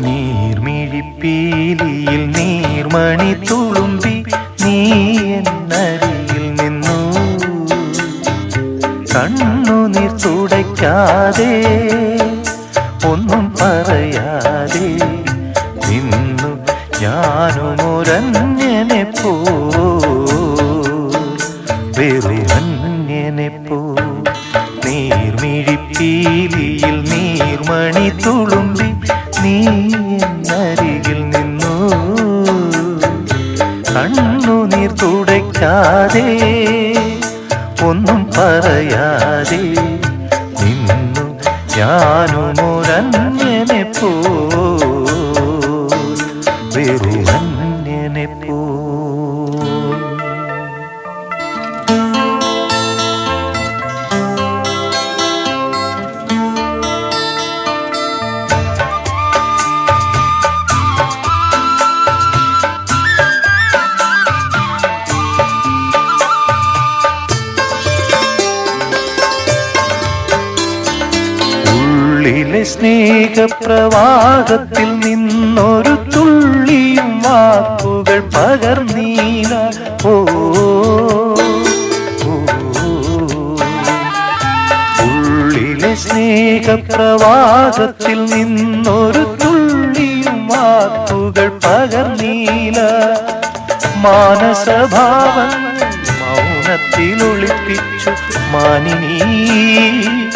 നീർമിഴിപ്പീലിയിൽ നീർമണി തുളുമ്പി നീ എന്നരിയിൽ നിന്നു. കണ്ണു നീർ തുടയ്ക്കാതെ ഒന്നും പറയാതെ നിന്നു. ഞാനും ഒരന്യനെ പോ വെറു നീർമിഴിപ്പീലിയിൽ നീർമണി തുളുമ്പി നീ എന്നരികിൽ നിന്നു. കണ്ണുനീർ തുടയ്ക്കാതെ ഒന്നും പറയാതെ നിന്നു. ഞാനും ഒരന്യനെ പോ വെറുമന്യനെ പോ ഉള്ളിലെ സ്നേഹപ്രവാഹത്തിൽ നിന്നൊരു തുള്ളിയും വാക്കുകൾ പകർന്നീന. ഓ. ഉള്ളിലെ സ്നേഹപ്രവാഹത്തിൽ നിന്നൊരു തുള്ളിയും വാക്കുകൾ പകർന്നീല മൗനത്തിൽ ഒളിപ്പിച്ചു മാനിനീ.